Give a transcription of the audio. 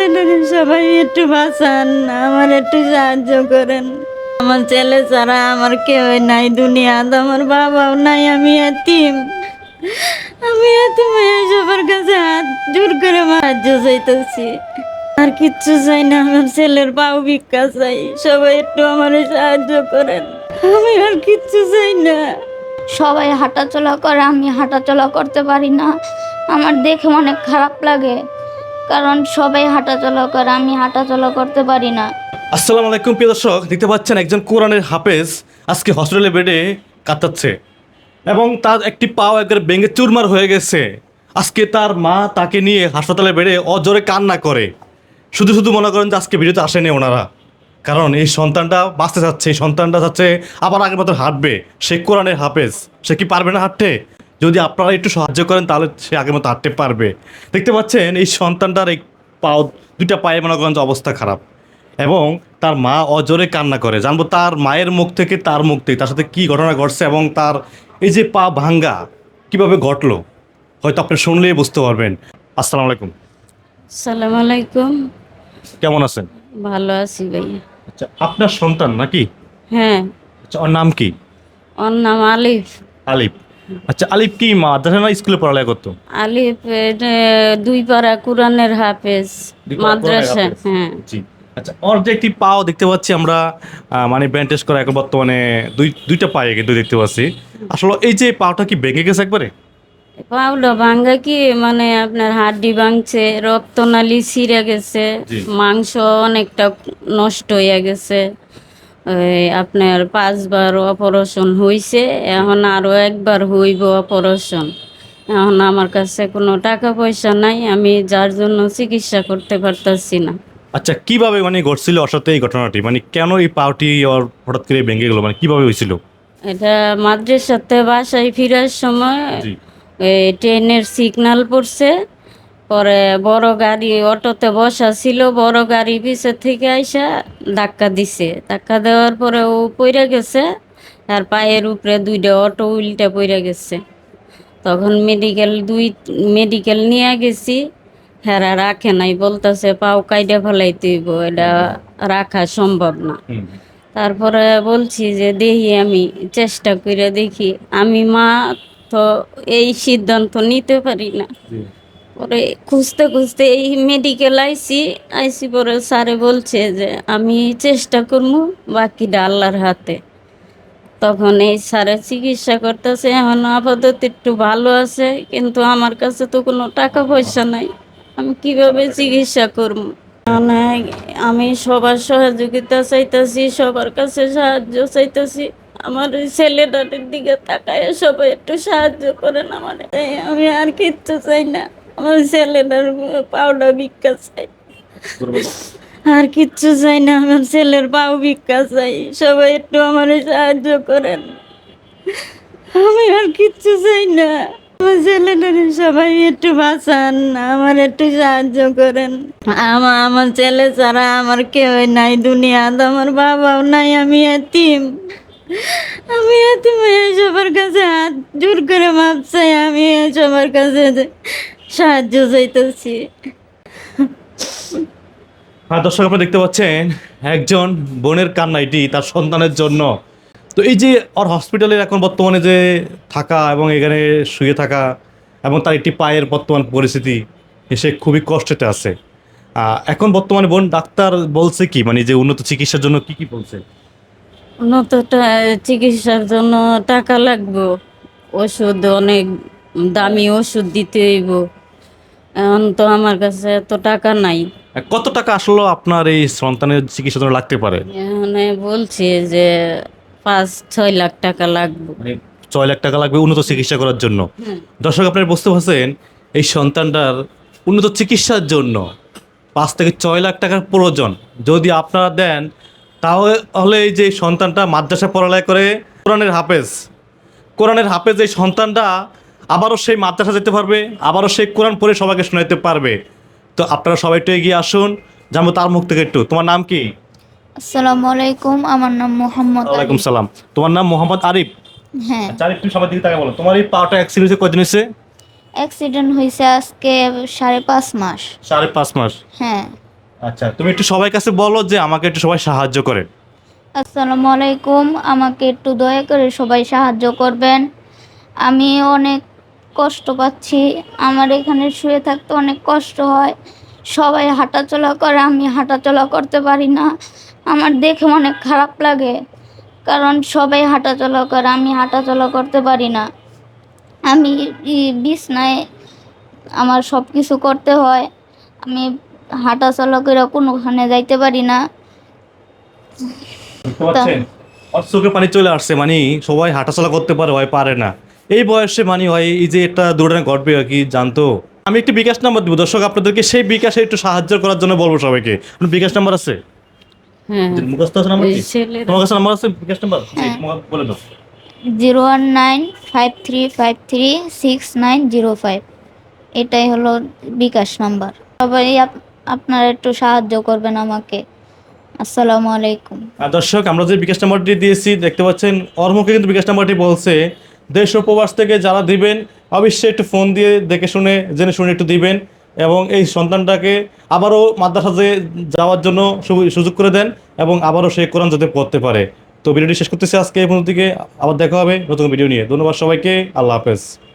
সবাই একটু বাঁচান, আমার একটু সাহায্য করেন। আমার ছেলে ছাড়া আমার কেউ নাই, দুনিয়াতে আমার বাবাও নাই, আমি এতিম। আমি এতিম সবার কাছে হাত জোর করে সাহায্য চাইতেছি। আর কিচ্ছু চাই না, আমার ছেলের পাও ভিক্ষা চাই, সবাই একটু আমার সাহায্য করেন। আমি আর কিচ্ছু চাই না। সবাই হাঁটাচলা করে, আমি হাঁটাচলা করতে পারি না। আমার দেখে অনেক খারাপ লাগে। কারণ সবাই হাঁটাচলা করে, আমি হাঁটাচলা করতে পারি না। আসসালামু আলাইকুম, প্রিয় দর্শক। দেখতে পাচ্ছেন একজন কোরআনের হাফেজ আজকে হসপিটালে বেডে কাটাচ্ছে এবং তার একটি পাও একবার ভেঙে চুরমার হয়ে গেছে। আজকে তার মা তাকে নিয়ে হাসপাতালে বেডে অজরে কান্না করে। শুধু শুধু মনে করেন যে আজকে ভিডিওতে আসেনি ওনারা। কারণ এই সন্তানটা বাঁচতে চাচ্ছে, এই সন্তানটা চাচ্ছে, আবার আগের মতো হাঁটবে। সে কোরআনের হাফেজ, সে কি পারবে না হাঁটতে? যদি আপনারা একটু সাহায্য করেন তাহলে সে আগের মতো হাঁটতে পারবে। দেখতে পাচ্ছেন এই সন্তানটার এই পা দুইটা পায়ে মনে করেন অবস্থা খারাপ। এবং তার মা অজরে কান্না করে। জানব তার মায়ের মুখ থেকে তার মুখ থেকে তার সাথে কী ঘটনা ঘটছে এবং তার এই যে পা ভাঙ্গা কীভাবে ঘটলো হয়তো আপনি শুনলেই বুঝতে পারবেন। আসসালামু আলাইকুম। সালাম আলাইকুম। কেমন আছেন? ভালো আছি ভাইয়া। আচ্ছা আপনার সন্তান নাকি? হ্যাঁ। আচ্ছা ওর নাম কি? ওর নাম আলিফ। আলিফ। আচ্ছা আলিফ কি মাদ্রাসা না স্কুলে পড়ালেখা করতো? আলিফ দুই পাড়া কোরআনের হাফেজ মাদ্রাসা হ্যাঁ। জি। আচ্ছা ওর যে একটি পাও দেখতে পাচ্ছি আমরা মানে ব্যান্ডেজ করা এখন বর্তমানে দুই দুইটা পায়ে কিন্তু দেখতে পাচ্ছি। আসলে এই যে পাওটা কি ভেঙে গেছে একবারে? পাউডা ভাঙ্গা কি মানে আপনার হাড্ডি ভাঙছে রক্তনালী ছিঁড়ে গেছে মাংস অনেকটা নষ্ট হয়ে গেছে। আপনার পাঁচবার অপারেশন হয়েছে এখন আরও একবার হইব অপারেশন। এখন আমার কাছে কোনো টাকা পয়সা নাই আমি যার জন্য চিকিৎসা করতে পারতাছি না। আচ্ছা কীভাবে মানে ঘটছিল ওর সাথে এই ঘটনাটি? মানে কেন এই পাওটি ওর হঠাৎ করে ভেঙে গেলো? মানে কীভাবে হয়েছিল? এটা মাদ্রাসাতে বাসায় ফিরার সময় ট্রেনের সিগন্যাল পড়ছে পরে বড় গাড়ি অটোতে বসা ছিল বড় গাড়ি পিছের থেকে আইসা ধাক্কা দিছে। ধাক্কা দেওয়ার পরে ও পইরা গেছে আর পায়ের উপরে দুইটা অটো উল্টে পইরা গেছে। তখন মেডিকেল দুই মেডিকেল নিয়ে গেছি হেরা রাখে নাই বলতেছে পাও কাইডা ফেলাইতে হইব এটা রাখা সম্ভব না। তারপরে বলছি যে দেখি আমি চেষ্টা করে দেখি আমি মা তো এই সিদ্ধান্ত নিতে পারি না। পরে খুঁজতে খুঁজতে এই মেডিকেল আইসি আইসি পরে স্যারে বলছে যে, আমি চেষ্টা করব বাকিটা আল্লাহর হাতে। তখন এই স্যারে চিকিৎসা করতেছে, এখন আপাতত একটু ভালো আছে, কিন্তু আমার কাছে তো কোনো টাকা পয়সা নাই। আমি কীভাবে চিকিৎসা করব? মানে আমি সবার সহযোগিতা চাইতেছি, সবার কাছে সাহায্য চাইতেছি। আমার ওই ছেলেটার দিকে তাকায় সবাই একটু সাহায্য করেন আমার। আমি আর কিচ্ছু চাই না। আমার ছেলেটার পাউডা ভিক্ষা চাই। আর কিচ্ছু চাই না, আমার ছেলের পাও ভিক্ষা চাই। সবাই একটু আমার সাহায্য করেন। আমি আর কিচ্ছু চাই না। আমার ছেলেটার সবাই একটু বাঁচান, আমার একটু সাহায্য করেন। আমার আমার ছেলে ছাড়া আমার কেউ নাই দুনিয়াতে, আমার বাবাও নাই, আমি এতিম। আমি এতিম সবার কাছে হাত জোর করে মাপ চাই, আমি সবার কাছে সাহায্য চাইতেছি। হ্যাঁ দর্শক আপনারা দেখতে পাচ্ছেন একজন বোনের কান্না এটি তার সন্তানের জন্য। তো এই যে ওর হসপিটালের এখন বর্তমানে যে থাকা এবং এখানে শুয়ে থাকা এবং তার একটি পায়ের বর্তমান পরিস্থিতি সে খুবই কষ্টেতে আছে। এখন বর্তমানে বোন ডাক্তার বলছে কি? মানে যে উন্নত চিকিৎসার জন্য কি কি বলছে? উন্নত চিকিৎসার জন্য টাকা লাগবে ওষুধ অনেক দামি ওষুধ দিতে হইব। এখন তো আমার কাছে এত টাকা নাই। কত টাকা আসলে আপনার এই সন্তানের চিকিৎসার জন্য লাগতে পারে? এখানে বলছে যে পাঁচ ছয় লাখ টাকা লাগবে। মানে ছয় লাখ টাকা লাগবে উন্নত চিকিৎসা করার জন্য। দর্শক আপনারা বুঝতে পারছেন এই সন্তানটার উন্নত চিকিৎসার জন্য পাঁচ থেকে ছয় লাখ টাকার প্রয়োজন। যদি আপনারা দেন তাহলে এই যে সন্তানটা মাদ্রাসা পড়ালেখা করে কোরআনের হাফেজ। কোরআনের হাফেজ এই সন্তানটা আবারও সেই মাদ্রাসা যেতে পারবে আবারও সেই কোরআন পড়ে সবাইকে শোনাতে পারবে। তো আপনারা সবাই একটু এগিয়ে আসুন। জানব তার মুখ থেকে একটু। তোমার নাম কি? আসসালামু আলাইকুম আমার নাম মোহাম্মদ। ওয়ালাইকুম সালাম। তোমার নাম মোহাম্মদ আরিফ? হ্যাঁ। আচ্ছা আরিফ তুমি সবার দিকে তাকে বলো। তোমার এই পাওয়াটা অ্যাক্সিডেন্ট হয়েছে কদিন হয়েছে? অ্যাক্সিডেন্ট হয়েছে আজকে সাড়ে পাঁচ মাস। সাড়ে পাঁচ মাস। হ্যাঁ। আচ্ছা তুমি একটু সবাই কাছে বলো যে আমাকে একটু সবাই সাহায্য করে। আসসালামু আলাইকুম আমাকে একটু দয়া করে সবাই সাহায্য করবেন। আমি অনেক কষ্ট পাচ্ছি। আমার এখানে শুয়ে থাকতে অনেক কষ্ট হয়। সবাই হাঁটাচলা করে, আমি হাঁটাচলা করতে পারি না। আমার দেখে অনেক খারাপ লাগে। কারণ সবাই হাঁটাচলা করে, আমি হাঁটাচলা করতে পারি না। আমি বিছনায় আমার সব কিছু করতে হয়। আমি হাঁটাচলা করে কোনোখানে যাইতে পারি না। চোখে পানি চলে আসছে মানে সবাই হাঁটাচলা করতে পারে, হয় পারে না। এই বয়সে মানে হয় এই যে একটা দুর্ঘটনা ঘটবে আর কি জানতো? আমি একটি বিকাশ নাম্বার দিব। দর্শক আপনাদেরকে সেই বিকাশে একটু সাহায্য করার জন্য বলব সবাইকে। আপনার বিকাশ নাম্বার আছে? হ্যাঁ। মুখস্থ আছে নাম্বার কি তোমার কাছে নাম্বার আছে? বিকাশ নাম্বার? হ্যাঁ। বলে দাও। Zero one nine five three five three six nine zero five. এটাই হলো বিকাশ নাম্বার। সবাই আপ- আপনারা একটু সাহায্য করবেন আমাকে। আসসালামু আলাইকুম। দর্শক আমরা যে বিকাশ নাম্বারটি দিয়েছি দেখতে পাচ্ছেন ওর মুখে কিন্তু বিকাশ নাম্বারটি বলছে। দেশ উপবাস থেকে যারা দিবেন, অবশ্যই একটু ফোন দিয়ে দেখে শুনে, জেনে শুনে একটু দিবেন এবং এই সন্তানটাকে আবারও মাদ্রাসাতে যাওয়ার জন্য সুযোগ করে দেন এবং আবারও সে কোরআন যাতে পড়তে পারে। তো ভিডিওটি শেষ করতেছি আজকে এই পর্যন্ত আবার দেখা হবে নতুন ভিডিও নিয়ে। ধন্যবাদ সবাইকে। আল্লাহ হাফেজ।